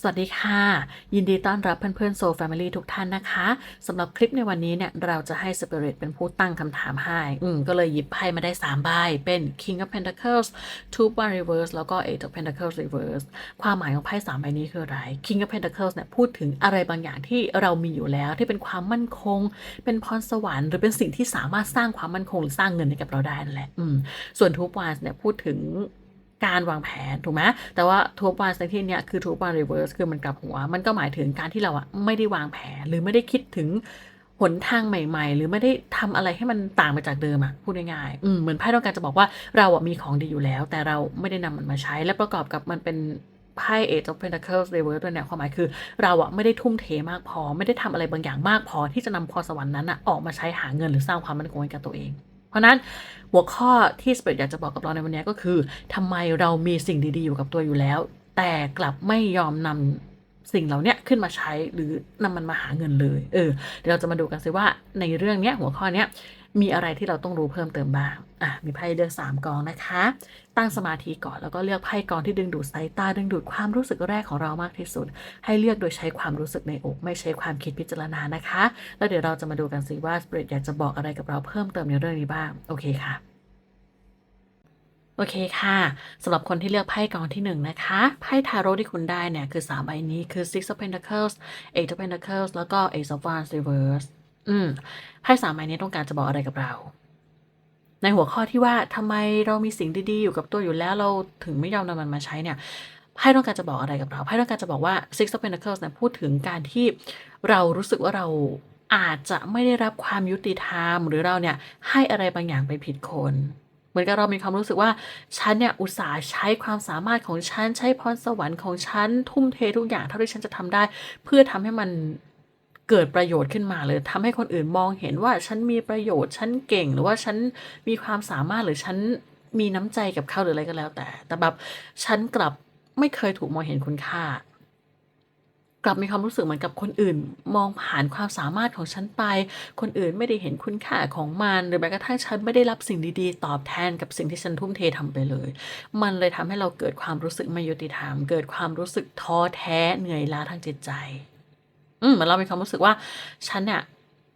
สวัสดีค่ะ ยินดีต้อนรับเพื่อนๆโซแฟมิลี่ทุกท่านนะคะสำหรับคลิปในวันนี้เนี่ย เราจะให้สปิริตเป็นผู้ตั้งคำถามให้ อืม ก็เลยหยิบไพ่มาได้ 3 ใบ เป็น King of Pentacles Two One Reverse แล้วก็ Eight of Pentacles Reverse ความหมายของไพ่สามใบนี้คืออะไร King of Pentacles เนี่ย พูดถึงอะไรบางอย่างที่เรามีอยู่แล้วที่เป็นความมั่นคง เป็นพรสวรรค์หรือเป็นสิ่งที่สามารถสร้างความมั่นคงหรือสร้างเงินให้กับเราได้นั่นแหละอืมส่วน Two Wands เนี่ยพูดถึง การวางแผนถูกไหมแต่ว่าทูบวานในที่เนี้ยคือทูบวานรีเวิร์สคือมันกลับหัว มันก็หมายถึงการที่เราอะไม่ได้วางแผนหรือไม่ได้คิดถึงหนทางใหม่ ๆ หรือไม่ได้ทำอะไรให้มันต่างไปจากเดิมอะพูดง่ายๆอืมเหมือนไพ่ต้องการจะบอกว่าเราอะมีของดีอยู่แล้ว แต่เราไม่ได้นำมันมาใช้และประกอบกับมันเป็นไพ่ Age of Pentacles Reverse ด้วยเนี่ยความหมายคือเราอะไม่ได้ทุ่มเทมากพอ ไม่ได้ทำอะไรบางอย่างมากพอที่จะนำพรสวรรค์นั้นอะออกมาใช้หาเงินหรือสร้างความมั่นคงให้กับตัวเองเราะนั้นหัวข้อที่สเปรดอยากจะบอกกับเราในวันนี้ก็คือทำไมเรามีสิ่งดีๆอยู่กับตัวอยู่แล้ว แต่กลับไม่ยอมนำสิ่งเหล่านี้ขึ้นมาใช้หรือนำมันมาหาเงินเลย เออเดี๋ยวเราจะมาดูกันซิว่าในเรื่องนี้หัวข้อนี้ มีอะไรที่เราต้องรู้เพิ่มเติมบ้าง อะ มีไพ่เลือกสามกองนะคะ ตั้งสมาธิก่อนแล้วก็เลือกไพ่กองที่ดึงดูดสายตาดึงดูดความรู้สึกแรกของเรามากที่สุด ให้เลือกโดยใช้ความรู้สึกในอกไม่ใช้ความคิดพิจารณานะคะ แล้วเดี๋ยวเราจะมาดูกันสิว่าสเปรดอยากจะบอกอะไรกับเราเพิ่มเติมในเรื่องนี้บ้าง โอเคค่ะโอเคค่ะสำหรับคนที่เลือกไพ่กองที่หนึ่งนะคะไพ่ทาโร่ที่คุณได้เนี่ย คือ 3 ใบนี้คือ Six of Pentacles Eight of Pentacles แล้วก็ Ace of Wands Reverse อืมไพ่สามใบนี้ต้องการจะบอกอะไรกับเรา ในหัวข้อที่ว่าทำไมเรามีสิ่งดีๆอยู่กับตัวอยู่แล้วเราถึงไม่ยอมนำมันมาใช้เนี่ยไพ่ต้องการจะบอกอะไรกับเราไพ่ต้องการจะบอกว่า Six of Pentacles เนี่ยพูดถึงการที่เรารู้สึกว่าเราอาจจะไม่ได้รับความยุติธรรม หรือเราเนี่ยให้อะไรบางอย่างไปผิดคนเหมือนกับเรามีความรู้สึกว่าฉันเนี่ยอุตส่าห์ใช้ความสามารถของฉัน ใช้พรสวรรค์ของฉัน ทุ่มเททุกอย่างเท่าที่ฉันจะทำได้ เพื่อทำให้มัน เกิดประโยชน์ขึ้นมาเลยทำให้คนอื่นมองเห็นว่าฉันมีประโยชน์ฉันเก่ง หรือว่าฉันมีความสามารถหรือฉันมีน้ำใจกับเขาหรืออะไรก็แล้วแต่ แต่แบบฉันกลับไม่เคยถูกมองเห็นคุณค่า กลับมีความรู้สึกเหมือนกับคนอื่น มองผ่านความสามารถของฉันไป คนอื่นไม่ได้เห็นคุณค่าของมันหรือแม้กระทั่งฉันไม่ได้รับสิ่งดีๆ ตอบแทนกับสิ่งที่ฉันทุ่มเททำไปเลย มันเลยทำให้เราเกิดความรู้สึกไม่ยุติธรรม เกิดความรู้สึกท้อแท้เหนื่อยล้าทางจิตใจ อืมเหมือนเรามีความรู้สึกว่าฉันเนี่ย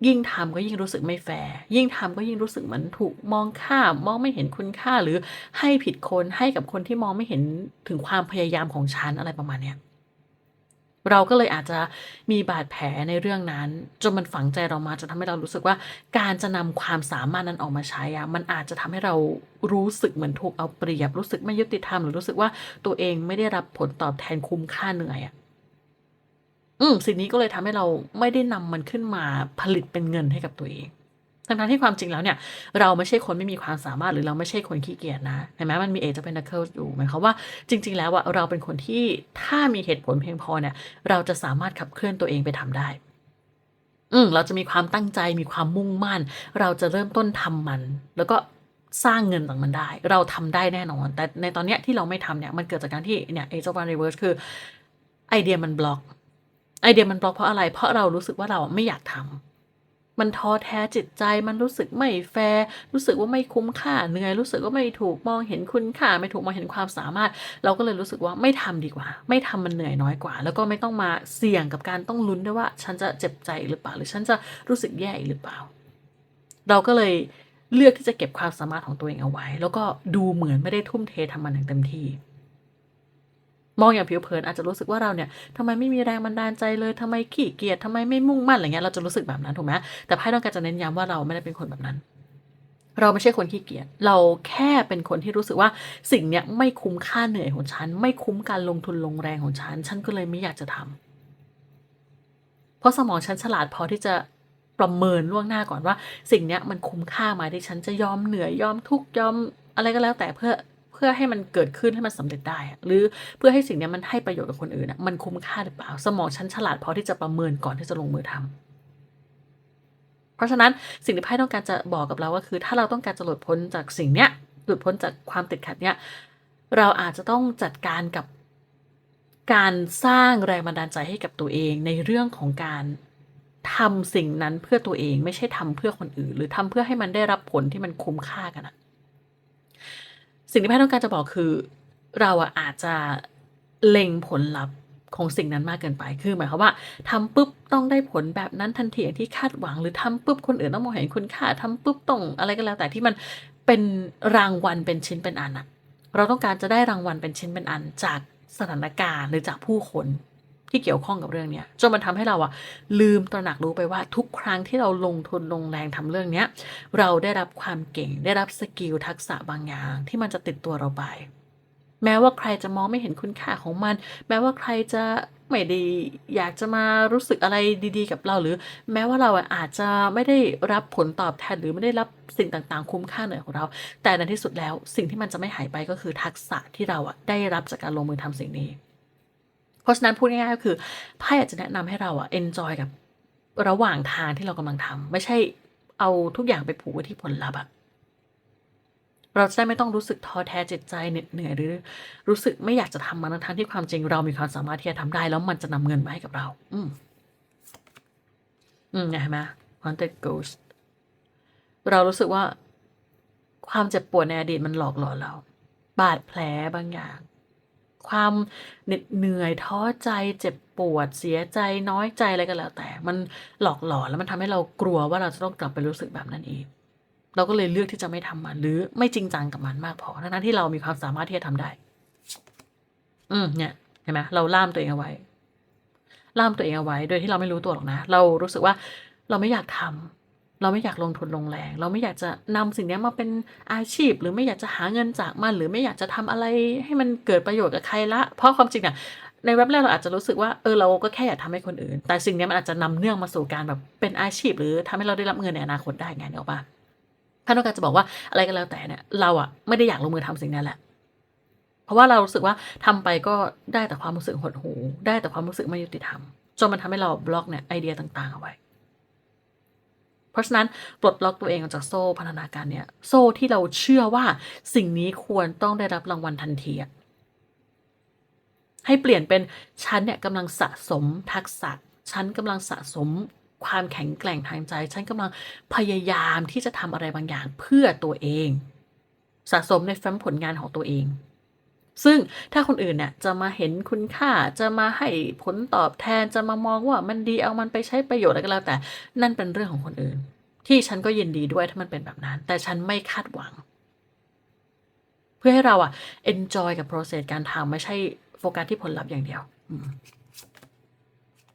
ยิ่งทำก็ยิ่งรู้สึกไม่แฟร์ยิ่งทำก็ยิ่งรู้สึกเหมือนถูกมองข้ามมองไม่เห็นคุณค่าหรือให้ผิดคนให้กับคนที่มองไม่เห็นถึงความพยายามของฉันอะไรประมาณเนี้ยเราก็เลยอาจจะมีบาดแผลในเรื่องนั้น จนมันฝังใจเรามาจนทำให้เรารู้สึกว่า การจะนำความสามารถนั้นออกมาใช้อะมันอาจจะทำให้เรารู้สึกเหมือนถูกเอาเปรียบ รู้สึกไม่ยุติธรรมหรือรู้สึกว่าตัวเองไม่ได้รับผลตอบแทนคุ้มค่าเหนื่อยอะ อืมสิ่งนี้ก็เลยทำให้เราไม่ได้นำมันขึ้นมาผลิตเป็นเงินให้กับตัวเองทั้งๆที่ความจริงแล้วเนี่ย เราไม่ใช่คนไม่มีความสามารถหรือเราไม่ใช่คนขี้เกียจนะเห็นไหมมันมีเอจะเป็นนักเคิลอยู่หมายความว่าจริง ๆ แล้วอะเราเป็นคนที่ถ้ามีเหตุผลเพียงพอเนี่ย เราจะสามารถขับเคลื่อนตัวเองไปทำได้ อืมเราจะมีความตั้งใจมีความมุ่งมั่น เราจะเริ่มต้นทำมัน แล้วก็สร้างเงินจากมันได้ เราทำได้แน่นอน แต่ในตอนเนี้ยที่เราไม่ทำเนี่ยมันเกิดจากการที่เนี่ยเอจอ e รีเวิร์สคือไอเดียมันบล็อก ไอเดียมันบล็อกเพราะอะไร เพราะเรารู้สึกว่าเราไม่อยากทำมันท้อแท้จิตใจ มันรู้สึกไม่แฟร์รู้สึกว่าไม่คุ้มค่าเหนื่อยรู้สึกว่าไม่ถูกมองเห็นคุณค่า ไม่ถูกมองเห็นความสามารถ เราก็เลยรู้สึกว่าไม่ทำดีกว่า ไม่ทำมันเหนื่อยน้อยกว่า แล้วก็ไม่ต้องมาเสี่ยงกับการต้องลุ้นด้วยว่า ฉันจะเจ็บใจหรือเปล่า หรือฉันจะรู้สึกแย่หรือเปล่า เราก็เลยเลือกที่จะเก็บความสามารถของตัวเองเอาไว้ แล้วก็ดูเหมือนไม่ได้ทุ่มเททำมันอย่างเต็มที่ มองอย่างผิวเผินอาจจะรู้สึกว่าเราเนี่ยทำไมไม่มีแรงบันดาลใจเลยทำไมขี้เกียจทำไมไม่มุ่งมั่นอะไรเงี้ยเราจะรู้สึกแบบนั้นถูกไหมแต่ไพ่ต้องการจะเน้นย้ำว่าเราไม่ได้เป็นคนแบบนั้นเราไม่ใช่คนขี้เกียจ เราแค่เป็นคนที่รู้สึกว่าสิ่งเนี้ยไม่คุ้มค่าเหนื่อยของฉัน ไม่คุ้มการลงทุนลงแรงของฉัน ฉันก็เลยไม่อยากจะทำเพราะสมองฉันฉลาดพอที่จะประเมินล่วงหน้าก่อนว่า สิ่งเนี้ยมันคุ้มค่าไหมที่ฉันจะยอมเหนื่อยยอมทุกยอมอะไรก็แล้วแต่เพื่อ พื่อให้มันเกิดขึ้นให้มันสำเร็จได้ หรือเพื่อให้สิ่งนี้มันให้ประโยชน์กับคนอื่นอะมันคุ้มค่าหรือเปล่า สมองฉันฉลาดพอที่จะประเมินก่อนที่จะลงมือทำเพราะฉะนั้นสิ่งที่ไพ่ต้องการจะบอกกับเราก็คือ ถ้าเราต้องการจะหลุดพ้นจากสิ่งเนี้ยหลุดพ้นจากความติดขัดเนี้ยเราอาจจะต้องจัดการกับการสร้างแรงบันดาลใจให้กับตัวเองในเรื่องของการทำสิ่งนั้นเพื่อตัวเองไม่ใช่ทำเพื่อคนอื่น หรือทำเพื่อให้มันได้รับผลที่มันคุ้มค่ากันอะ สิ่งที่แพทย์ต้องการจะบอกคือ เราอะอาจจะเล็งผลลัพธ์ของสิ่งนั้นมากเกินไป คือหมายความว่าทำปุ๊บต้องได้ผลแบบนั้นทันทีอย่างที่คาดหวัง หรือทำปุ๊บคนอื่นต้องมองเห็นคุณค่าทำปุ๊บต้องอะไรก็แล้ว แต่ที่มันเป็นรางวัลเป็นชิ้นเป็นอันอะเราต้องการจะได้รางวัลเป็นชิ้นเป็นอันจากสถานการณ์หรือจากผู้คน ที่เกี่ยวข้องกับเรื่องนี้จนมันทำให้เราอะลืมตระหนักรู้ไปว่าทุกครั้งที่เราลงทุนลงแรงทำเรื่องเนี้ยเราได้รับความเก่ง ได้รับสกิลทักษะบางอย่างที่มันจะติดตัวเราไป แม้ว่าใครจะมองไม่เห็นคุณค่าของมัน แม้ว่าใครจะไม่ได้อยากจะมารู้สึกอะไรดีๆ กับเราหรือ แม้ว่าเราอาจจะไม่ได้รับผลตอบแทนหรือไม่ได้รับสิ่งต่างๆ คุ้มค่าเหนือของเรา แต่ในที่สุดแล้วสิ่งที่มันจะไม่หายไปก็คือทักษะที่เราอะได้รับจากการลงมือทำสิ่งนี้ เพราะฉะนั้นพูดง่ายๆก็คือไพ่อาจจะแนะนำให้เราอะ enjoy กับระหว่างทางที่เรากำลังทำไม่ใช่เอาทุกอย่างไปผูกไว้ที่ผลลัพธ์อะเราจะได้ไม่ต้องรู้สึกท้อแท้เจิตใจเหน็ดเหนื่อยหรือ รู้สึกไม่อยากจะทำมันทั้งที่ความจริงเรามีความสามารถที่จะทำได้ แล้วมันจะนำเงินมาให้กับเรา อืมอืมเห็นไหม haunted ghost เรารู้สึกว่า ความเจ็บปวดในอดีตมันหลอกหลอนเรา บาดแผลบางอย่าง ความเหน็ดเหนื่อยท้อใจเจ็บปวดเสียใจน้อยใจอะไรก็แล้ว แต่ มันหลอกหลอนแล้วมันทำให้เรากลัวว่าเราจะต้องกลับไปรู้สึกแบบนั้นอีกเราก็เลยเลือกที่จะไม่ทำมัน หรือไม่จริงจังกับมันมากพอทั้งๆที่เรามีความสามารถที่จะทำได้ อืมเนี่ยเห็นไหมเราล่ามตัวเองเอาไว้ ล่ามตัวเองเอาไว้ โดยที่เราไม่รู้ตัวหรอกนะ เรารู้สึกว่าเราไม่อยากทำ เราไม่อยากลงทุนลงแรง เราไม่อยากจะนำสิ่งนี้มาเป็นอาชีพ หรือไม่อยากจะหาเงินจากมัน หรือไม่อยากจะทำอะไรให้มันเกิดประโยชน์กับใครละ เพราะความจริงอะในเว็บแรกเราอาจจะรู้สึกว่าเออเราก็แค่อยากทำให้คนอื่น แต่สิ่งนี้มันอาจจะนำเนื่องมาสู่การแบบเป็นอาชีพ หรือทำให้เราได้รับเงินในอนาคตได้ไงเนกอะปะถ้าต้องการจะบอกว่าอะไรก็แล้วแต่เนี่ยเราอะไม่ได้อยากลงมือทำสิ่งนั้นแหละเพราะว่าเรารู้สึกว่าทำไปก็ได้แต่ความรู้สึกหดหูได้แต่ความรู้สึกไม่ยุติธรรมจนมันทำให้เราบล็อกเนี่ยไอเดียต่างๆเอาไว้ ราะฉะนั้นปลดล็อกตัวเองออกจากโซ่พันธนาการเนี่ย โซ่ที่เราเชื่อว่าสิ่งนี้ควรต้องได้รับรางวัลทันทีให้เปลี่ยนเป็นฉันเนี่ยกำลังสะสมทักษะฉันกำลังสะสมความแข็งแกร่งทางใจ ฉันกำลังพยายามที่จะทำอะไรบางอย่างเพื่อตัวเอง สะสมในแฟ้มผลงานของตัวเอง ซึ่งถ้าคนอื่นเนี่ยจะมาเห็นคุณค่าจะมาให้ผลตอบแทนจะมามองว่ามันดีเอามันไปใช้ประโยชน์อะไรก็แล้วแต่ นั่นเป็นเรื่องของคนอื่น ที่ฉันก็ยินดีด้วยถ้ามันเป็นแบบนั้น แต่ฉันไม่คาดหวัง เพื่อให้เราอะ enjoy กับ process การทำไม่ใช่โฟกัสที่ผลลัพธ์อย่างเดียว อืม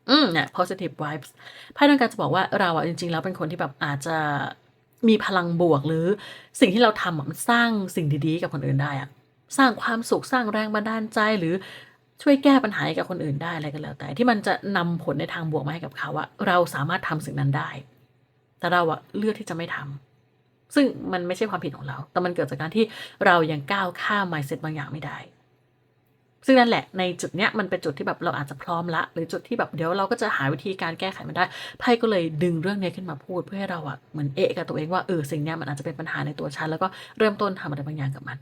อืมเนี่ย positive vibes พ่ต้องการจะบอกว่าเราอะจริง ๆ แล้วเป็นคนที่แบบอาจจะมีพลังบวกหรือสิ่งที่เราทำมันสร้างสิ่งดีๆ กับคนอื่นได้อะ สร้างความสุขสร้างแรงบันดาลใจหรือช่วยแก้ปัญหาให้กับคนอื่นได้อะไรก็แล้วแต่ ที่มันจะนำผลในทางบวกมาให้กับเขาอะเราสามารถทำสิ่งนั้นได้ แต่เราอะเลือกที่จะไม่ทำซึ่งมันไม่ใช่ความผิดของเรา แต่มันเกิดจากการที่เรายังก้าวข้าม mindset บางอย่างไม่ได้ ซึ่งนั่นแหละในจุดเนี้ยมันเป็นจุดที่แบบเราอาจจะพร้อมละ หรือจุดที่แบบเดี๋ยวเราก็จะหาวิธีการแก้ไขมันได้ไพ่ก็เลยดึงเรื่องนี้ขึ้นมาพูดเพื่อให้เราอะเหมือนเอะกับตัวเองว่าเออสิ่งเนี้ยมันอาจจะเป็นปัญหาในตัวฉันแล้วก็เริ่มต้นทำอะไรบางอย่างกับมัน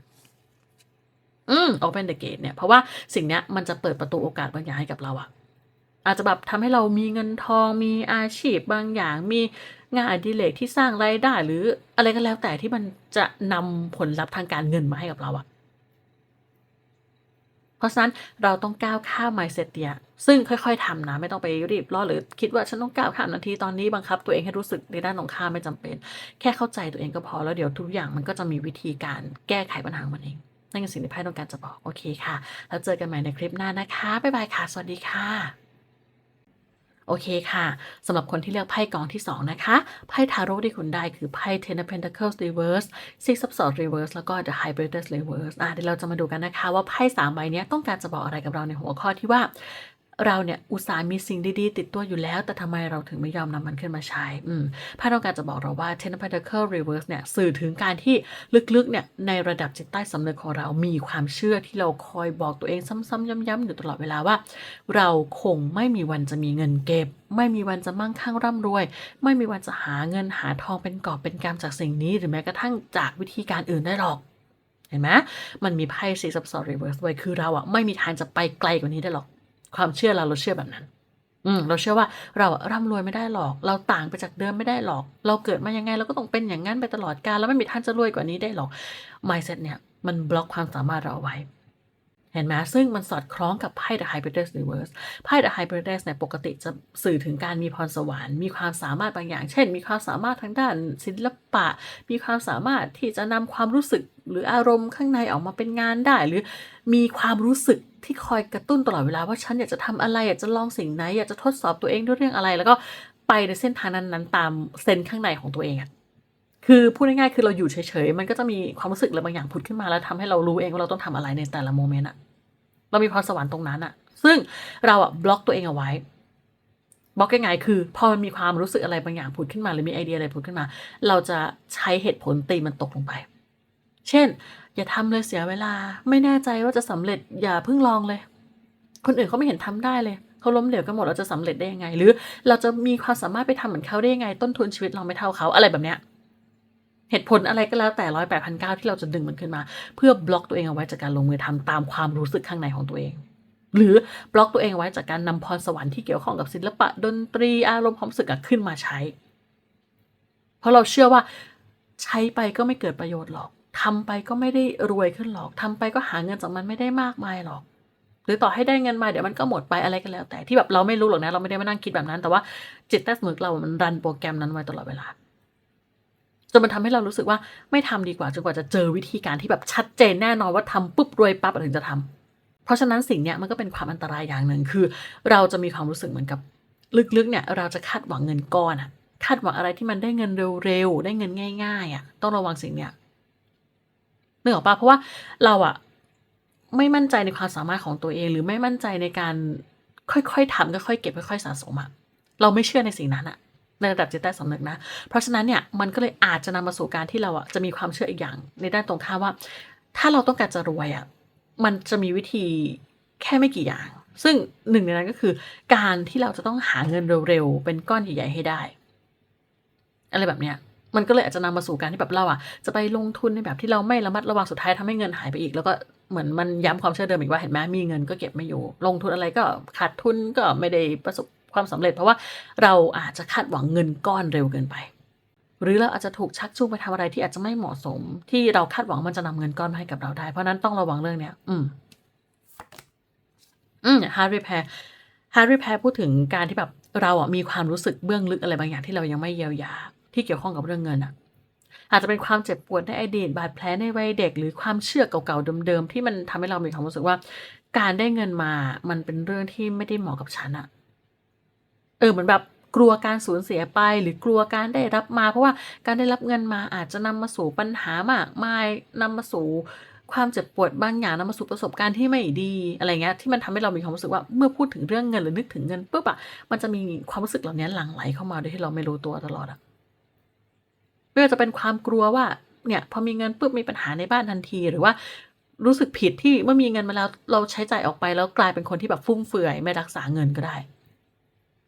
อืม open the gate เนี่ยเพราะว่าสิ่งเนี้ยมันจะเปิดประตูโอกาสบางอย่างให้กับเราอะอาจจะแบบทำให้เรามีเงินทองมีอาชีพบางอย่าง มีงานอดิเรกที่สร้างรายได้ หรืออะไรก็แล้วแต่ที่มันจะนำผลลัพธ์ทางการเงินมาให้กับเราอะเพราะฉะนั้นเราต้องก้าวข้าม mindset เนี่ยซึ่งค่อย ๆทำนะไม่ต้องไปรีบร้อนหรือคิดว่าฉันต้องก้าวข้ามนาทีตอนนี้บังคับ ตัวเองให้รู้สึกในด้านตรงข้ามไม่จำเป็น แค่เข้าใจตัวเองก็พอแล้วเดี๋ยวทุกอย่างมันก็จะมีวิธีการแก้ไขปัญหามันเอง นั่นคือสิ่งที่ไพ่ต้องการจะบอกโอเคค่ะ แล้วเจอกันใหม่ในคลิปหน้านะคะบ๊ายบายค่ะ สวัสดีค่ะ โอเคค่ะสำหรับคนที่เลือกไพ่กองที่ 2 นะคะไพ่ทาโร่ที่คุณได้คือไพ่ Ten of Pentacles Reverse Six of Swords Reverse แล้วก็ The Hybridus Reverse อะเดี๋ยวเราจะมาดูกันนะคะว่าไพ่สามใบนี้ต้องการจะบอกอะไรกับเราในหัวข้อที่ว่า เราเนี่ยอุตส่าห์มีสิ่งดีๆ ติดตัวอยู่แล้ว แต่ทำไมเราถึงไม่ยอมนำมันขึ้นมาใช้อืมไพ่ต้องการจะบอกเราว่า Ten Pentacle Reverse เนี่ยสื่อถึงการที่ลึกๆเนี่ยในระดับจิตใต้สำนึกของเรามีความเชื่อที่เราคอยบอกตัวเองซ้ำๆย้ำๆอยู่ตลอดเวลาว่า เราคงไม่มีวันจะมีเงินเก็บ ไม่มีวันจะมั่งคั่งร่ำรวย ไม่มีวันจะหาเงินหาทองเป็นกอบเป็นกำจากสิ่งนี้ หรือแม้กระทั่งจากวิธีการอื่นได้หรอกเห็นไหมมันมีไพ่ซีซับซอร์รีเวิร์สไว้คือเราอะไม่มีทางจะไปไกลกว่านี้ได้หรอก ความเชื่อเราเราเชื่อแบบนั้น อืม เราเชื่อว่าเราร่ำรวยไม่ได้หรอก เราต่างไปจากเดิมไม่ได้หรอก เราเกิดมายังไงเราก็ต้องเป็นอย่างนั้นไปตลอดกาลแล้วไม่มีทางจะรวยกว่านี้ได้หรอก mindset เนี่ยมันบล็อกความสามารถเราเอาไว้เห็นไหมซึ่งมันสอดคล้องกับไพ่ The High Priestess Reverse ไพ่ The High Priestess เนี่ยปกติจะสื่อถึงการมีพรสวรรค์ มีความสามารถบางอย่าง เช่น มีความสามารถทางด้านศิลปะ มีความสามารถที่จะนำความรู้สึก หรืออารมณ์ข้างในออกมาเป็นงานได้ หรือมีความรู้สึกที่คอยกระตุ้นตลอดเวลาว่าฉันอยากจะทำอะไรอยากจะลองสิ่งไหนอยากจะทดสอบตัวเองด้วยเรื่องอะไร แล้วก็ไปในเส้นทางนั้นๆ ตามเซนข้างในของตัวเองอะคือพูดง่ายๆคือเราอยู่เฉยๆมันก็จะมีความรู้สึกอะไรบางอย่างผุดขึ้นมาแล้วทำให้เรารู้เองว่าเราต้องทำอะไรในแต่ละโมเมนต์อะเรามีพรสวรรค์ตรงนั้นอะซึ่งเราอะบล็อกตัวเองเอาไว้บล็อกยังไงคือ พอมันมีความรู้สึกอะไรบางอย่างผุดขึ้นมา หรือมีไอเดียอะไรผุดขึ้นมา เราจะใช้เหตุผลตีมันตกลงไป เช่น อย่าทำเลยเสียเวลา ไม่แน่ใจว่าจะสำเร็จอย่าเพิ่งลองเลย คนอื่นเขาไม่เห็นทำได้เลยเขาล้มเหลวกันหมดเราจะสำเร็จได้ยังไง หรือ เราจะมีความสามารถไปทำเหมือนเขาได้ยังไง ต้นทุนชีวิตเราไม่เท่าเขาอะไรแบบเนี้ยเหตุผลอะไรก็แล้วแต่ร้อยแปดพันเก้าที่เราจะดึงมันขึ้นมา เพื่อบล็อกตัวเองเอาไว้จากการลงมือทำตามความรู้สึกข้างในของตัวเอง หรือบล็อกตัวเองเอาไว้จากการนำพรสวรรค์ที่เกี่ยวข้องกับศิลปะดนตรีอารมณ์ความรู้สึกขึ้นมาใช้ เพราะเราเชื่อว่าใช้ไปก็ไม่เกิดประโยชน์หรอก ทำไปก็ไม่ได้รวยขึ้นหรอกทำไปก็หาเงินจากมันไม่ได้มากมายหรอก หรือต่อให้ได้เงินมาเดี๋ยวมันก็หมดไปอะไรก็แล้ว แต่ที่แบบเราไม่รู้หรอกนะ เราไม่ได้มานั่งคิดแบบนั้น แต่ว่าจิตใต้สำนึกเรา มันรันโปรแกรมนั้นไว้ตลอดเวลาจนมันทำให้เรารู้สึกว่าไม่ทำดีกว่าจนกว่าจะเจอวิธีการที่แบบชัดเจนแน่นอนว่าทำปุ๊บรวยปั๊บถึงจะทำเพราะฉะนั้นสิ่งเนี้ยมันก็เป็นความอันตรายอย่างหนึ่งคือ เราจะมีความรู้สึกเหมือนกับลึกๆเนี่ยเราจะคาดหวังเงินก้อนอะคาดหวังอะไรที่มันได้เงินเร็วๆได้เงินง่ายๆอะต้องระวังสิ่งเนี้ย นึกออกปะเพราะว่าเราอะไม่มั่นใจในความสามารถของตัวเอง หรือไม่มั่นใจในการค่อยๆทำค่อยๆเก็บค่อยๆสะสมอะเราไม่เชื่อในสิ่งนั้นอะในระดับจิตใต้สำนึกนะ เพราะฉะนั้นเนี่ยมันก็เลยอาจจะนำมาสู่การที่เราอะจะมีความเชื่ออีกอย่างในด้านตรงข้ามว่า ถ้าเราต้องการจะรวยอะมันจะมีวิธีแค่ไม่กี่อย่าง ซึ่งหนึ่งในนั้นก็คือ การที่เราจะต้องหาเงินเร็วๆเป็นก้อนใหญ่ๆให้ได้ อะไรแบบเนี้ย มันก็เลยอาจจะนำมาสู่การที่แบบเราอะจะไปลงทุนในแบบที่เราไม่ระมัดระวังสุดท้ายทำให้เงินหายไปอีก แล้วก็เหมือนมันย้ำความเชื่อเดิมอีกว่าเห็นไหมมีเงินก็เก็บไม่อยู่ ลงทุนอะไรก็ขาดทุนก็ไม่ได้ประสบความสำเร็จ เพราะว่าเราอาจจะคาดหวังเงินก้อนเร็วเกินไป หรือเราอาจจะถูกชักจูงไปทำอะไรที่อาจจะไม่เหมาะสม ที่เราคาดหวังมันจะนำเงินก้อนมาให้กับเราได้เพราะฉะนั้นต้องระวังเรื่องเนี้ย อืมอืมฮาร์ดรีแพร์ฮาร์ดรีแพร์พูดถึงการที่แบบเราอะมีความรู้สึกเบื้องลึกอะไรบางอย่างที่เรายังไม่เยียวยา ที่เกี่ยวข้องกับเรื่องเงินอะอาจจะเป็นความเจ็บปวดในอดีตบาดแผลในวัยเด็ก หรือความเชื่อเก่าๆเดิมๆที่มันทำให้เรามีความรู้สึกว่า การได้เงินมา มันเป็นเรื่องที่ไม่ได้เหมาะกับฉันอะเออเหมือนแบบกลัวการสูญเสียไปหรือกลัวการได้รับมา เพราะว่าการได้รับเงินมาอาจจะนำมาสู่ปัญหามากมายนำมาสู่ความเจ็บปวดบางอย่างนำมาสู่ประสบการณ์ที่ไม่ดีอะไรเงี้ยที่มันทำให้เรามีความรู้สึกว่าเมื่อพูดถึงเรื่องเงินหรือนึกถึงเงินปุ๊บอะมันจะมีความรู้สึกเหล่านี้หลั่งไหลเข้ามาโดยที่เราไม่รู้ตัวตลอดอะ ไม่ว่าจะเป็นความกลัวว่าเนี่ยพอมีเงินปุ๊บมีปัญหาในบ้านทันทีหรือว่ารู้สึกผิดที่เมื่อมีเงินมาแล้วเราใช้จ่ายออกไปแล้วกลายเป็นคนที่แบบฟุ่มเฟือยไม่รักษาเงินก็ได้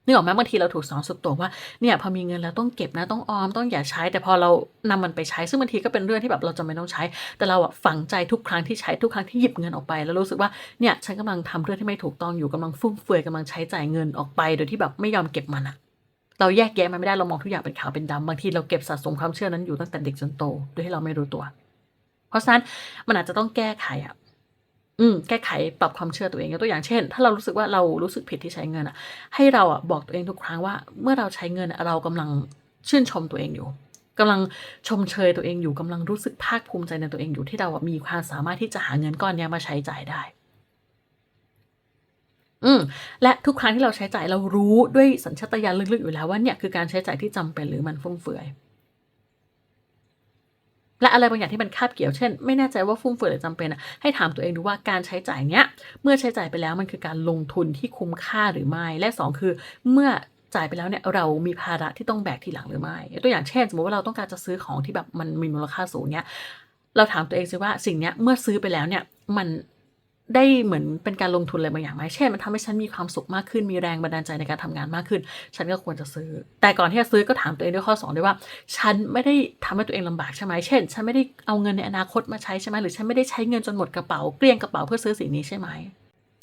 นึกออกไหมบางทีเราถูกสอนสุดโต่งว่าเนี่ยพอมีเงินแล้วต้องเก็บนะต้องออมต้องอย่าใช้ แต่พอเรานำมันไปใช้ซึ่งบางทีก็เป็นเรื่องที่แบบเราจำเป็นต้องใช้ แต่เราอะฝังใจทุกครั้งที่ใช้ทุกครั้งที่หยิบเงินออกไป แล้วรู้สึกว่าเนี่ยฉันกำลังทำเรื่องที่ไม่ถูกต้องอยู่กำลังฟุ่มเฟือยกำลังใช้จ่ายเงินออกไป โดยที่แบบไม่ยอมเก็บมันอะ เราแยกแยะมันไม่ได้เรามองทุกอย่างเป็นขาวเป็นดำบางทีเราเก็บสะสมความเชื่อนั้นอยู่ตั้งแต่เด็กจนโตโดยที่เราไม่รู้ตัว เพราะฉะนั้นมันอาจจะต้องแก้ไขอะอืมแก้ไขปรับความเชื่อตัวเองยกตัวอย่างเช่น ถ้าเรารู้สึกว่าเรารู้สึกผิดที่ใช้เงินอะ ให้เราอะบอกตัวเองทุกครั้งว่า เมื่อเราใช้เงินเรากำลังชื่นชมตัวเองอยู่กำลังชมเชยตัวเองอยู่กำลังรู้สึกภาคภูมิใจในตัวเองอยู่ที่เราอะมีความสามารถที่จะหาเงินก้อนนี้มาใช้จ่ายได้ อืมและทุกครั้งที่เราใช้จ่ายเรารู้ด้วยสัญชาตญาณลึกๆอยู่แล้วว่าเนี่ยคือการใช้จ่ายที่จำเป็นหรือมันฟุ่มเฟือย และอะไรบางอย่างที่มันคาบเกี่ยวเช่น ไม่แน่ใจว่าฟุ่มเฟือยหรือจำเป็นอะให้ถามตัวเองดูว่าการใช้จ่ายเนี้ยเมื่อใช้จ่ายไปแล้วมันคือการลงทุนที่คุ้มค่าหรือไม่และสองคือเมื่อจ่ายไปแล้วเนี่ยเรามีภาระที่ต้องแบกทีหลังหรือไม่ตัวอย่างเช่น สมมติว่าเราต้องการจะซื้อของที่แบบมันมีมูลค่าสูงเนี้ยเราถามตัวเองซิว่าสิ่งเนี้ยเมื่อซื้อไปแล้วเนี่ยมัน ได้เหมือนเป็นการลงทุนอะไรบางอย่างไหมเช่นมันทำให้ฉันมีความสุขมากขึ้น มีแรงบันดาลใจในการทำงานมากขึ้น ฉันก็ควรจะซื้อ แต่ก่อนที่จะซื้อก็ถามตัวเองด้วยข้อสองด้วยว่า ฉันไม่ได้ทำให้ตัวเองลำบากใช่ไหมเช่น ฉันไม่ได้เอาเงินในอนาคตมาใช้ใช่ไหมหรือฉันไม่ได้ใช้เงินจนหมดกระเป๋าเกลี้ยงกระเป๋าเพื่อซื้อสิ่งนี้ใช่ไหม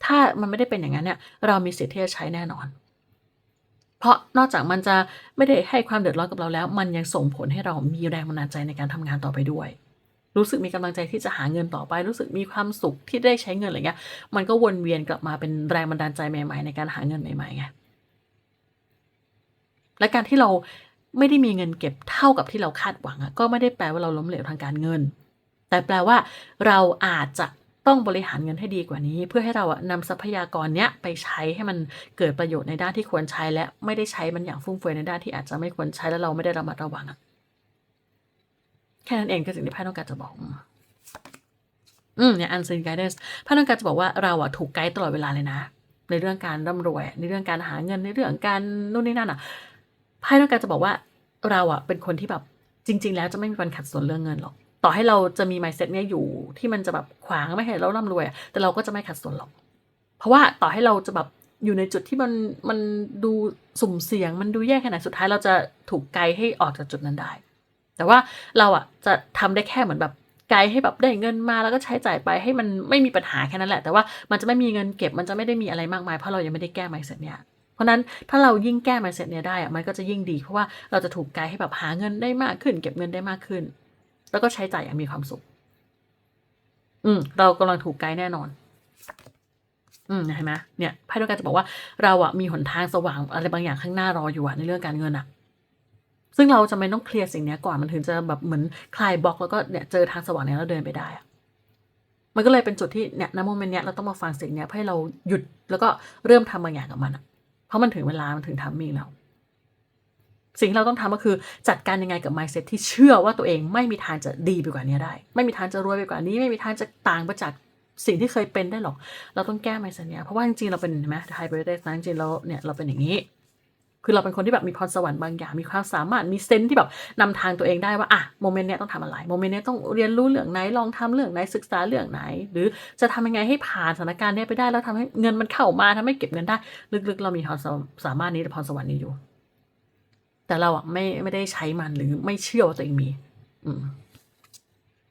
ถ้ามันไม่ได้เป็นอย่างนั้นเนี่ย เรามีสิทธิ์ที่จะใช้แน่นอน เพราะนอกจากมันจะไม่ได้ให้ความเดือดร้อนกับเราแล้ว มันยังส่งผลให้เรามีแรงบันดาลใจในการทำงานต่อไปด้วย รู้สึกมีกำลังใจที่จะหาเงินต่อไป รู้สึกมีความสุขที่ได้ใช้เงินอะไรเงี้ย มันก็วนเวียนกลับมาเป็นแรงบันดาลใจใหม่ ๆ ในการหาเงินใหม่ๆไงและการที่เราไม่ได้มีเงินเก็บเท่ากับที่เราคาดหวังอะก็ไม่ได้แปลว่าเราล้มเหลวทางการเงิน แต่แปลว่าเราอาจจะต้องบริหารเงินให้ดีกว่านี้ เพื่อให้เราอะนำทรัพยากรเนี้ยไปใช้ให้มันเกิดประโยชน์ในด้านที่ควรใช้และไม่ได้ใช้มันอย่างฟุ่มเฟือยในด้านที่อาจจะไม่ควรใช้แล้วเราไม่ได้ระมัดระวังอะ แค่นั้นเองคือสิ่งที่ไพ่ต้องการจะบอก อืมเนี่ยอันซินไกด์เดสไพ่ต้องการจะบอกว่าเราอะถูกไกด์ตลอดเวลาเลยนะ ในเรื่องการร่ำรวย ในเรื่องการหาเงินในเรื่องการนู่นนี่นั่นอะไพ่ต้องการจะบอกว่าเราอะเป็นคนที่แบบจริง ๆ แล้วจะไม่มีวันขัดสนเรื่องเงินหรอกต่อให้เราจะมี mindset เนี่ยอยู่ที่มันจะแบบขวางไม่ให้เราร่ำรวย แต่เราก็จะไม่ขัดสนหรอก เพราะว่าต่อให้เราจะแบบอยู่ในจุดที่มันมันดูสุ่มเสี่ยง มันดูแย่แค่ไหนสุดท้ายเราจะถูกไกด์ให้ออกจากจุดนั้นได้ แต่ว่าเราอะจะทำได้แค่เหมือนแบบไกด์ให้แบบได้เงินมาแล้วก็ใช้จ่ายไปให้มันไม่มีปัญหาแค่นั้นแหละ แต่ว่ามันจะไม่มีเงินเก็บมันจะไม่ได้มีอะไรมากมายเพราะเรายังไม่ได้แก้ mindset เนี่ยเพราะนั้นถ้าเรายิ่งแก้ mindset เนี่ยได้อะมันก็จะยิ่งดีเพราะว่าเราจะถูกไกด์ให้แบบหาเงินได้มากขึ้น เก็บเงินได้มากขึ้น แล้วก็ใช้จ่ายอย่างมีความสุข อืม เรากำลังถูกไกด์แน่นอน อืมเห็นไหมเนี่ยไพ่ต้องการจะบอกว่าเราอะมีหนทางสว่างอะไรบางอย่างข้างหน้ารออยู่อะในเรื่องการเงินอะ ซึ่งเราจะไม่ต้องเคลียร์สิ่งนี้ก่อนมันถึงจะแบบเหมือนคลายบล็อกแล้วก็เนี่ยเจอทางสว่างเนี้ยแล้วเดินไปได้มันก็เลยเป็นจุดที่เนี่ยณโมเมนต์เนี้ยเราต้องมาฟังสิ่งเนี้ยเพื่อให้เราหยุดแล้วก็เริ่มทำบางอย่างกับมันอะเพราะมันถึงเวลามันถึงทามมิ่งแล้ว สิ่งที่เราต้องทำก็คือจัดการยังไงกับ mindset ที่เชื่อว่าตัวเองไม่มีทางจะดีไปกว่านี้ได้ ไม่มีทางจะรวยไปกว่านี้ ไม่มีทางจะต่างไปจากสิ่งที่เคยเป็นได้หรอก เราต้องแก้ mindset เนี้ยเพราะว่าจริงๆเราเป็นเห็นไหมไฮเบรดนะจริงๆเราเนี่ยเราเป็นอย่างนี้ คือเราเป็นคนที่แบบมีพรสวรรค์บางอย่าง มีความสามารถ มีเซนส์ที่แบบนำทางตัวเองได้ว่าอะโมเมนต์เนี้ยต้องทำอะไร โมเมนต์เนี้ยต้องเรียนรู้เรื่องไหน ลองทำเรื่องไหน ศึกษาเรื่องไหน หรือจะทำยังไงให้ผ่านสถานการณ์เนี้ยไปได้ แล้วทำให้เงินมันเข้ามาทำให้เก็บเงินได้ ลึกๆ เรามีความสามารถนี้พรสวรรค์นี้อยู่ แต่เราอะไม่ไม่ได้ใช้มันหรือไม่เชื่อว่าตัวเองมี อืม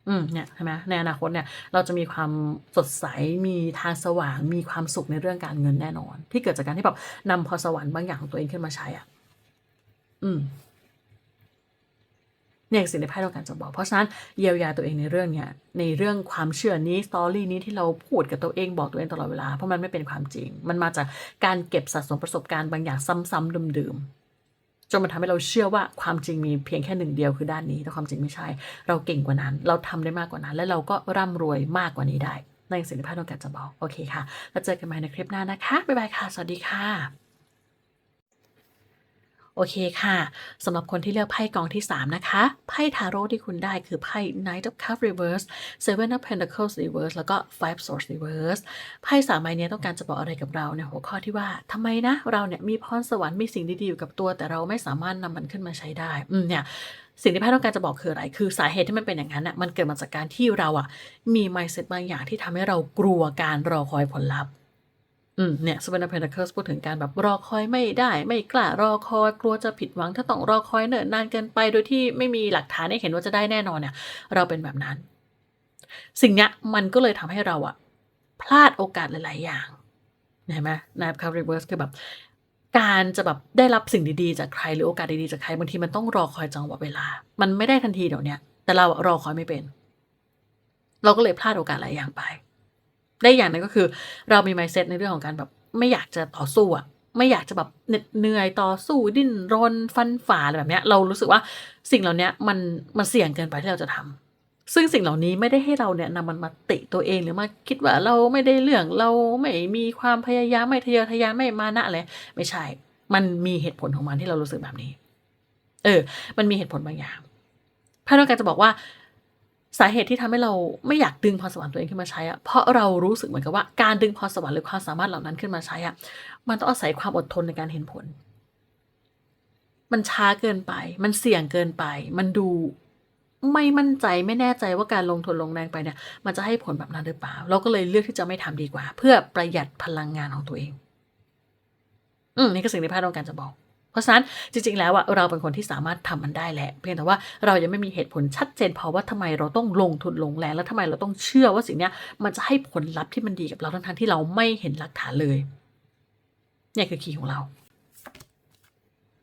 อืมเนี่ยใช่ไหมในอนาคตเนี่ยเราจะมีความสดใสมีทางสว่างมีความสุขในเรื่องการเงินแน่นอน ที่เกิดจากการที่แบบนำพรสวรรค์บางอย่างของตัวเองขึ้นมาใช้อะอืมเนี่ยสิ่งที่ไพ่ต้องการจะบอก เพราะฉะนั้นเยียวยาตัวเองในเรื่องเนี้ยในเรื่องความเชื่อนี้สตอรี่นี้ที่เราพูดกับตัวเองบอกตัวเองตลอดเวลาเพราะมันไม่เป็นความจริง มันมาจากการเก็บสะสมประสบการณ์บางอย่างซ้ำๆดืมๆ จนมันทำให้เราเชื่อว่าความจริงมีเพียงแค่หนึ่งเดียวคือด้านนี้ แต่ความจริงไม่ใช่ เราเก่งกว่านั้น เราทำได้มากกว่านั้น และเราก็ร่ำรวยมากกว่านี้ได้ในสิ่งที่พ่ต้องการจะบอก โอเคค่ะ แล้วเจอกันใหม่ในคลิปหน้านะคะ บ๊ายบายค่ะ สวัสดีค่ะ โอเคค่ะสำหรับคนที่เลือกไพ่กองที่ 3 นะคะ ไพ่ทาโร่ที่คุณได้คือไพ่ Knight of Cups Reverse Seven of Pentacles Reverse แล้วก็ Five Swords Reverse ไพ่สามใบนี้ต้องการจะบอกอะไรกับเราในหัวข้อที่ว่าทำไมนะ เราเนี่ยมีพรสวรรค์มีสิ่งดีๆอยู่กับตัว แต่เราไม่สามารถนำมันขึ้นมาใช้ได้ อืมเนี่ยสิ่งที่ไพ่ต้องการจะบอกคืออะไร คือสาเหตุที่มันเป็นอย่างนั้นน่ะ มันเกิดมาจากการที่เราอะ มี mindset บางอย่างที่ทำให้เรากลัวการรอคอยผลลัพธ์ อืมเนี่ย Seven of Pentacles พูดถึงการแบบรอคอยไม่ได้ ไม่กล้ารอคอยกลัวจะผิดหวังถ้าต้องรอคอยเนิ่นนานเกินไปโดยที่ไม่มีหลักฐานให้เห็นว่าจะได้แน่นอนเนี่ย เราเป็นแบบนั้น สิ่งเนี้ยมันก็เลยทำให้เราอะพลาดโอกาสหลาย ๆ อย่างเห็นไหมนะครับคาริเวิร์สคือแบบ การจะแบบได้รับสิ่งดี ๆ จากใครหรือโอกาสดี ๆ จากใครบางทีมันต้องรอคอยจังหวะเวลา มันไม่ได้ทันทีเดี๋ยวนี้แต่เรารอคอยไม่เป็น เราก็เลยพลาดโอกาสหลายอย่างไป ได้อย่างหนึงก็คือ เรามี mindset ในเรื่องของการแบบไม่อยากจะต่อสู้อะไม่อยากจะแบบเหน็ดเหนื่อยต่อสู้ดิ้นรนฟันฝ่าอะไรแบบเนี้ยเรารู้สึกว่าสิ่งเหล่านี้มันมันเสี่ยงเกินไปที่เราจะทำซึ่งสิ่งเหล่านี้ไม่ได้ให้เราเนี่ยนำมันมาติตัวเองหรือมาคิดว่าเราไม่ได้เรื่องเราไม่มีความพยายามไม่ทะเยอทะยานไม่มานะอะไรไม่ใช่ มันมีเหตุผลของมันที่เรารู้สึกแบบนี้ เออ มันมีเหตุผลบางอย่างพระต้องการจะบอกว่า สาเหตุที่ทำให้เราไม่อยากดึงพรสวรรค์ตัวเองขึ้นมาใช้อะเพราะเรารู้สึกเหมือนกับว่าการดึงพรสวรรค์หรือความสามารถเหล่านั้นขึ้นมาใช้อะมันต้องอาศัยความอดทนในการเห็นผล มันช้าเกินไป มันเสี่ยงเกินไป มันดูไม่มั่นใจไม่แน่ใจว่าการลงทุนลงแรงไปเนี่ย มันจะให้ผลแบบนั้นหรือเปล่า เราก็เลยเลือกที่จะไม่ทำดีกว่า เพื่อประหยัดพลังงานของตัวเอง อืมนี่ก็สิ่งที่พระต้องการจะบอก เพราะฉะนั้นจริง ๆ แล้วอะเราเป็นคนที่สามารถทำมันได้แหละ เพียงแต่ว่าเรายังไม่มีเหตุผลชัดเจนพอว่าทำไมเราต้องลงทุนลงแรงแล้วทำไมเราต้องเชื่อว่าสิ่งนี้มันจะให้ผลลัพธ์ที่มันดีกับเราทั้งๆที่เราไม่เห็นหลักฐานเลยเนี่ยคือคีย์ของเรา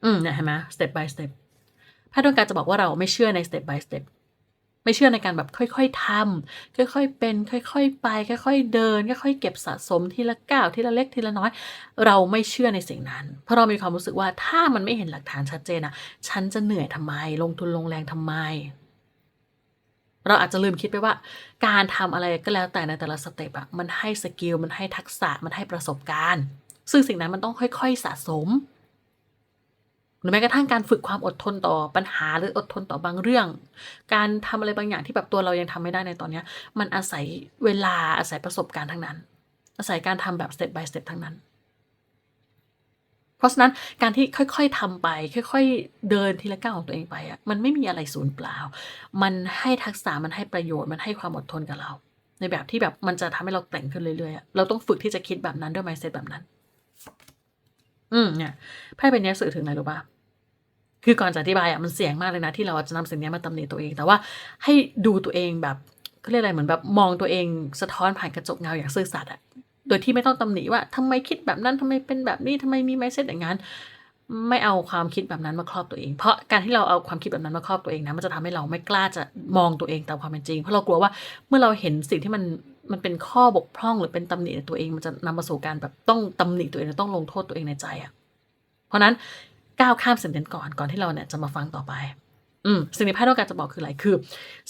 อืมเนี่ยเห็นไหม step by step พทย์ต้องการจะบอกว่าเราไม่เชื่อใน step by step ไม่เชื่อในการแบบค่อยๆทำค่อยๆเป็น ค่อยๆไป ค่อย ๆ เดิน ค่อยๆเก็บสะสมทีละก้าวทีละเล็กทีละน้อย เราไม่เชื่อในสิ่งนั้น เพราะเรามีความรู้สึกว่าถ้ามันไม่เห็นหลักฐานชัดเจนอะฉันจะเหนื่อยทำไม ลงทุนลงแรงทำไม เราอาจจะลืมคิดไปว่า การทำอะไรก็แล้วแต่ในแต่ละสเต็ปอะมันให้สกิลมันให้ทักษะมันให้ประสบการณ์ ซึ่งสิ่งนั้นมันต้องค่อย ๆ สะสม หรือแม้กระทั่งการฝึกความอดทนต่อปัญหาหรืออดทนต่อบางเรื่อง การทำอะไรบางอย่างที่แบบตัวเรายังทำไม่ได้ในตอนเนี้ยมันอาศัยเวลาอาศัยประสบการณ์ทั้งนั้น อาศัยการทำแบบ step by step ทั้งนั้น เพราะฉะนั้นการที่ค่อยๆทำไป ค่อย ๆ เดินทีละก้าวของตัวเองไปอะมันไม่มีอะไรสูญเปล่า มันให้ทักษะมันให้ประโยชน์มันให้ความอดทนกับเรา ในแบบที่แบบมันจะทำให้เราแต่งขึ้นเรื่อยๆอะเราต้องฝึกที่จะคิดแบบนั้นด้วย mindset แบบนั้น อืมเนี่ยไพ่ใบนี้สื่อถึงอะไรรู้ป่ะคือก่อนจะอธิบายอะมันเสี่ยงมากเลยนะ ที่เราจะนำสิ่งนี้มาตำหนิตัวเอง แต่ว่าให้ดูตัวเองแบบเขาเรียกอะไรเหมือนแบบมองตัวเองสะท้อนผ่านกระจกเงาอย่างซื่อสัตย์อะโดยที่ไม่ต้องตำหนิว่าทำไมคิดแบบนั้นทำไมเป็นแบบนี้ทำไมมีไมเซ็ตอย่างนั้นไม่เอาความคิดแบบนั้นมาครอบตัวเอง เพราะการที่เราเอาความคิดแบบนั้นมาครอบตัวเองนะ มันจะทำให้เราไม่กล้าจะมองตัวเองตามความเป็นจริง เพราะเรากลัวว่าเมื่อเราเห็นสิ่งที่มัน มันเป็นข้อบกพร่องหรือเป็นตำหนิในตัวเองมันจะนำมาสู่การแบบต้องตำหนิตัวเองต้องลงโทษตัวเองในใจอะ เพราะนั้นก้าวข้ามสิ่งนั้นก่อนก่อนที่เราเนี่ยจะมาฟังต่อไป อืมสิ่งที่ไพ่ต้องการจะบอกคืออะไรคือ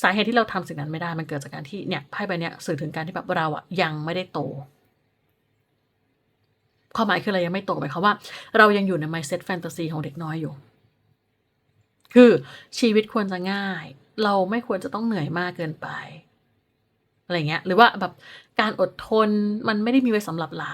สาเหตุที่เราทำสิ่งนั้นไม่ได้มันเกิดจากการที่เนี่ยไพ่ใบเนี้ยสื่อถึงการที่แบบเราอะยังไม่ได้โตความหมายคืออะไรยังไม่โตหมายความว่า เรายังอยู่ใน mindset แฟนตาซีของเด็กน้อยอยู่ คือชีวิตควรจะง่าย เราไม่ควรจะต้องเหนื่อยมากเกินไป อะไรเงี้ย หรือว่าแบบการอดทนมันไม่ได้มีไว้สำหรับเรา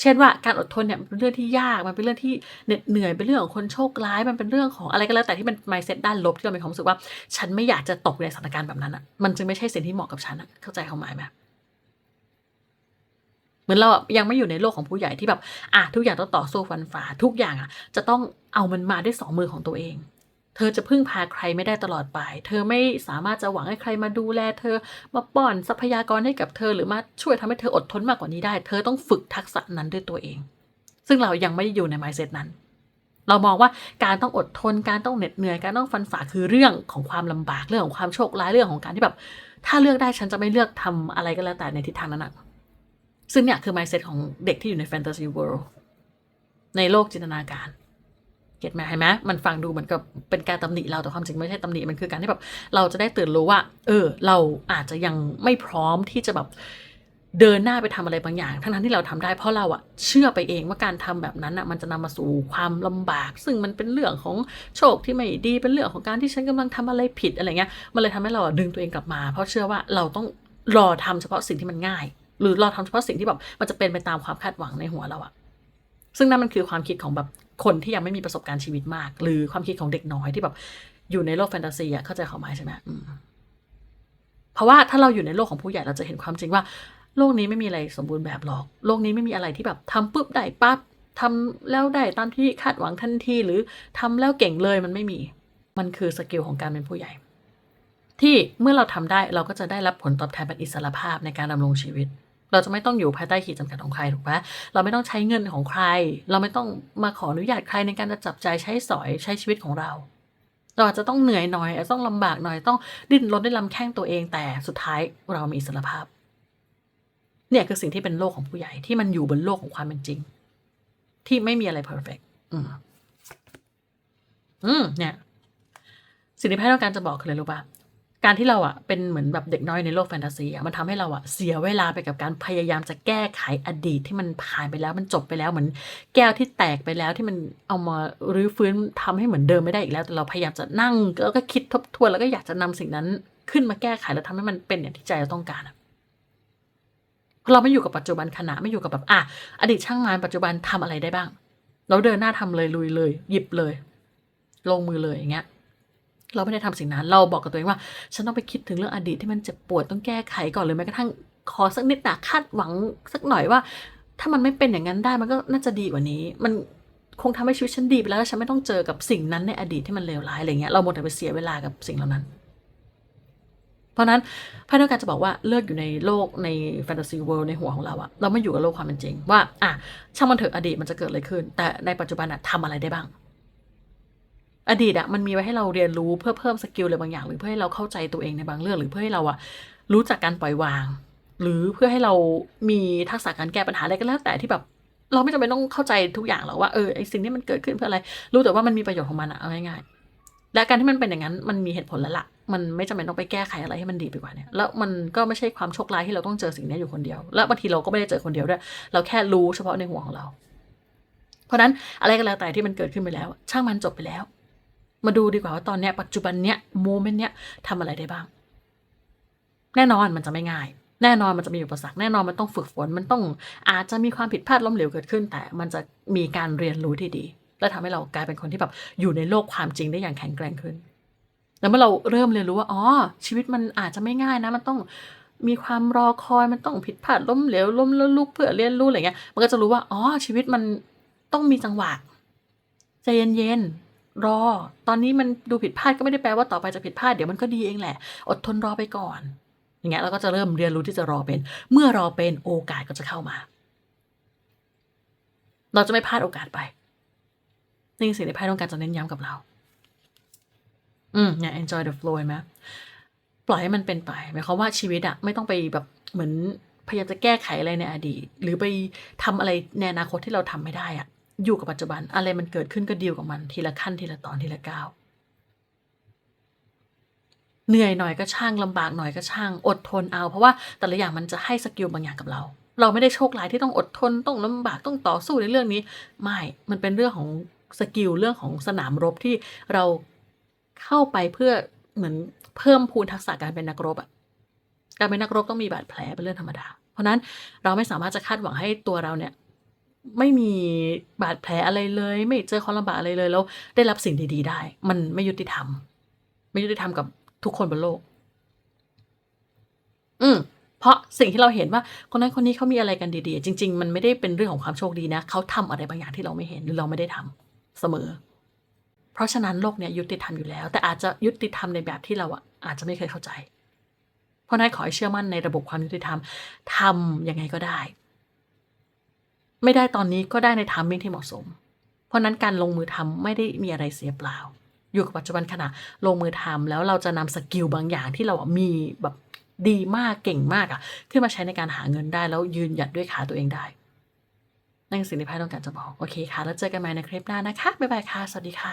เช่นว่าการอดทนเนี่ยเป็นเรื่องที่ยาก มันเป็นเรื่องที่เหน็ดเหนื่อยเป็นเรื่องของคนโชคร้าย มันเป็นเรื่องของอะไรก็แล้วแต่ที่เป็น mindset ด้านลบที่เรามีความรู้สึกว่า ฉันไม่อยากจะตกในสถานการณ์แบบนั้นอะ มันจึงไม่ใช่สิ่งที่เหมาะกับฉันอะ เข้าใจความหมายไหมเหมือนเราอะยังไม่อยู่ในโลกของผู้ใหญ่ที่แบบ อะทุกอย่างต้องต่อสู้ฟันฝ่าทุกอย่างอะ จะต้องเอามันมาด้วยสองมือของตัวเอง เธอจะพึ่งพาใครไม่ได้ตลอดไป เธอไม่สามารถจะหวังให้ใครมาดูแล เธอ มาป้อนทรัพยากรให้กับเธอ หรือมาช่วยทำให้เธออดทนมากกว่านี้ได้ เธอต้องฝึกทักษะนั้นด้วยตัวเอง ซึ่งเรายังไม่ได้อยู่ใน mindset นั้น เรามองว่าการต้องอดทน การต้องเหน็ดเหนื่อย การต้องฟันฝ่าคือเรื่องของความลำบาก เรื่องของความโชคร้าย เรื่องของการที่แบบ ถ้าเลือกได้ฉันจะไม่เลือกทำอะไรก็แล้วแต่ในทิศทางนั้นอะซึ่งเนี่ยคือ mindset ของเด็กที่อยู่ใน fantasy world ในโลกจินตนาการ เก็ตไหมเห็นไหมมันฟังดูเหมือนกับเป็นการตำหนิเราแต่ความจริงไม่ใช่ตำหนิมันคือการที่แบบเราจะได้ตื่นรู้ว่า เออ เราอาจจะยังไม่พร้อมที่จะแบบเดินหน้าไปทำอะไรบางอย่าง ทั้งนั้นที่เราทำได้เพราะเราอะเชื่อไปเองว่าการทำแบบนั้นอะมันจะนำมาสู่ความลำบาก ซึ่งมันเป็นเรื่องของโชคที่ไม่ดีเป็นเรื่องของการที่ฉันกำลังทำอะไรผิดอะไรเงี้ยมันเลยทำให้เราดึงตัวเองกลับมา เพราะเชื่อว่าเราต้องรอทำเฉพาะสิ่งที่มันง่าย หรือรอทำเฉพาะสิ่งที่แบบมันจะเป็นไปตามความคาดหวังในหัวเราอะซึ่งนั่นมันคือความคิดของแบบ คนที่ยังไม่มีประสบการณ์ชีวิตมาก หรือความคิดของเด็กน้อยที่แบบอยู่ในโลกแฟนตาซีอะเข้าใจความหมายใช่ไหมอืมเพราะว่าถ้าเราอยู่ในโลกของผู้ใหญ่เราจะเห็นความจริงว่า โลกนี้ไม่มีอะไรสมบูรณ์แบบหรอก โลกนี้ไม่มีอะไรที่แบบทำปุ๊บได้ปั๊บทำแล้วได้ตามที่คาดหวังทันทีหรือทำแล้วเก่งเลยมันไม่มี มันคือสกิลของการเป็นผู้ใหญ่ ที่เมื่อเราทำได้เราก็จะได้รับผลตอบแทนเป็นอิสรภาพในการดำรงชีวิต เราจะไม่ต้องอยู่ภายใต้ขีดจำกัดของใครถูกปะเราไม่ต้องใช้เงินของใคร เราไม่ต้องมาขออนุญาตใครในการจะจับใจใช้สอยใช้ชีวิตของเรา เราอาจจะต้องเหนื่อยหน่อยต้องลำบากหน่อยต้องดิ้นรนด้วยลำแข้งตัวเองแต่สุดท้ายเรามีอิสรภาพ เนี่ยคือสิ่งที่เป็นโลกของผู้ใหญ่ที่มันอยู่บนโลกของความเป็นจริง ที่ไม่มีอะไรเพอร์เฟกอืมอืมเนี่ย สิ่งที่แพทย์ต้องการจะบอกคืออะไรรู้ป่ะ การที่เราอะเป็นเหมือนแบบเด็กน้อยในโลกแฟนตาซีอะมันทำให้เราอะเสียเวลาไปกับการพยายามจะแก้ไขอดีตที่มันผ่านไปแล้วมันจบไปแล้วเหมือนแก้วที่แตกไปแล้วที่มันเอามารื้อฟื้นทำให้เหมือนเดิมไม่ได้อีกแล้วแต่เราพยายามจะนั่งแล้วก็คิดทบทวนแล้วก็อยากจะนำสิ่งนั้นขึ้นมาแก้ไขแล้วทำให้มันเป็นอย่างที่ใจเราต้องการอะเราไม่อยู่กับปัจจุบันขณะไม่อยู่กับแบบอะอดีตช่างมันปัจจุบันทำอะไรได้บ้าง เราเดินหน้าทำเลยลุยเลย หยิบเลย ลงมือเลยอย่างเงี้ย เราไม่ได้ทำสิ่งนั้น เราบอกกับตัวเองว่า ฉันต้องไปคิดถึงเรื่องอดีตที่มันเจ็บปวดต้องแก้ไขก่อนหรือแม้กระทั่งขอสักนิดนะคาดหวังสักหน่อยว่า ถ้ามันไม่เป็นอย่างนั้นได้มันก็น่าจะดีกว่านี้ มันคงทำให้ชีวิตฉันดีไปแล้วฉันไม่ต้องเจอกับสิ่งนั้นในอดีตที่มันเลวร้ายอะไรเงี้ยเราหมดแต่ไปเสียเวลากับสิ่งเหล่านั้น เพราะนั้นพายต้องการจะบอกว่าเลิกอยู่ในโลกในแฟนตาซีเวิลด์ในหัวของเราอะเราไม่อยู่กับโลกความเป็นจริง ว่าอะช่างมันเถอะอดีตมันจะเกิดอะไรขึ้น แต่ในปัจจุบันอะทำอะไรได้บ้าง อดีตอะมันมีไว้ให้เราเรียนรู้เพื่อเพิ่มสกิลอะไรบางอย่าง หรือเพื่อให้เราเข้าใจตัวเองในบางเรื่อง หรือเพื่อให้เราอะรู้จักการปล่อยวาง หรือเพื่อให้เรามีทักษะการแก้ปัญหาอะไรก็แล้วแต่ที่แบบเราไม่จำเป็นต้องเข้าใจทุกอย่างหรอกว่าเออไอสิ่งนี้มันเกิดขึ้นเพื่ออะไร รู้แต่ว่ามันมีประโยชน์ของมันอะเอาง่ายๆและการที่มันเป็นอย่างนั้นมันมีเหตุผลแล้วล่ะ มันไม่จำเป็นต้องไปแก้ไขอะไรให้มันดีไปกว่านี้แล้วมันก็ไม่ใช่ความโชคร้ายที่เราต้องเจอสิ่งนี้อยู่คนเดียว และบางทีเราก็ไม่ได้เจอคนเดียวด้วย เราแค่รู้เฉพาะในหัวของเรา เพราะนั้นอะไรก็แล้วแต่ที่มันเกิดขึ้นไปแล้ว ช่างมันจบไปแล้ว มาดูดีกว่าว่าตอนเนี้ยปัจจุบันเนี้ยโมเมนต์เนี้ยทำอะไรได้บ้าง แน่นอนมันจะไม่ง่าย แน่นอนมันจะมีอุปสรรคแน่นอนมันต้องฝึกฝนมันต้องอาจจะมีความผิดพลาดล้มเหลวเกิดขึ้น แต่มันจะมีการเรียนรู้ที่ดี และทำให้เรากลายเป็นคนที่แบบอยู่ในโลกความจริงได้อย่างแข็งแกร่งขึ้น แล้วเมื่อเราเริ่มเรียนรู้ว่าอ๋อชีวิตมันอาจจะไม่ง่ายนะ มันต้องมีความรอคอยมันต้องผิดพลาดล้มเหลวล้มแล้วลุกเพื่อเรียนรู้อะไรเงี้ย มันก็จะรู้ว่าอ๋อชีวิตมันต้องมีจังหวะใจเย็นๆ รอ ตอนนี้มันดูผิดพลาดก็ไม่ได้แปลว่าต่อไปจะผิดพลาดเดี๋ยวมันก็ดีเองแหละ อดทนรอไปก่อน อย่างเงี้ยเราก็จะเริ่มเรียนรู้ที่จะรอเป็น เมื่อรอเป็นโอกาสก็จะเข้ามา เราจะไม่พลาดโอกาสไปนี่คือสิ่งที่ไพ่ต้องการจะเน้นย้ำกับเรา อืมเนี่ย enjoy the flow ไหมปล่อยให้มันเป็นไปหมายความว่าชีวิตอะไม่ต้องไปแบบเหมือนพยายามจะแก้ไขอะไรในอดีต หรือไปทำอะไรในอนาคตที่เราทำไม่ได้อะ อยู่กับปัจจุบัน อะไรมันเกิดขึ้นก็ดีลกับมัน ทีละขั้นทีละตอนทีละก้าวเหนื่อยหน่อยก็ช่างลำบากหน่อยก็ช่าง อดทนเอา เพราะว่าแต่ละอย่างมันจะให้สกิลบางอย่างกับเรา เราไม่ได้โชคร้ายที่ต้องอดทนต้องลำบากต้องต่อสู้ในเรื่องนี้ ไม่ มันเป็นเรื่องของสกิลเรื่องของสนามรบที่เราเข้าไปเพื่อเหมือนเพิ่มพูนทักษะการเป็นนักรบอะการเป็นนักรบต้องมีบาดแผลเป็นเรื่องธรรมดา เพราะนั้นเราไม่สามารถจะคาดหวังให้ตัวเราเนี่ย ไม่มีบาดแผลอะไรเลย ไม่เจอความลำบากอะไรเลยแล้ว ได้รับสิ่งดี ๆ ได้ มันไม่ยุติธรรม ไม่ยุติธรรมกับทุกคนบนโลก อืมเพราะสิ่งที่เราเห็นว่าคนนั้นคนนี้เขามีอะไรกันดีๆ จริง ๆ มันไม่ได้เป็นเรื่องของความโชคดีนะเขาทำอะไรบางอย่างที่เราไม่เห็นหรือเราไม่ได้ทำเสมอ เพราะฉะนั้นโลกเนี่ยยุติธรรมอยู่แล้ว แต่อาจจะยุติธรรมในแบบที่เราอะอาจจะไม่เคยเข้าใจ เพราะนั้นขอให้เชื่อมั่นในระบบความยุติธรรมทำยังไงก็ได้ ไม่ได้ตอนนี้ก็ได้ในไทามมิ่งที่เหมาะสม เพราะนั้นการลงมือทำไม่ได้มีอะไรเสียเปล่า อยู่กับปัจจุบันขณะลงมือทำแล้วเราจะนำสกิลบางอย่างที่เรามีแบบดีมากเก่งมากอะ่ะขึ้นมาใช้ในการหาเงินได้แล้วยืนหยัดด้วยขาตัวเองได้นั่นคือสิ่งที่พายต้องการจะบอก โอเคค่ะ แล้วเจอกันใหม่ในคลิปหน้านะคะ บ๊ายบายค่ะ สวัสดีค่ะ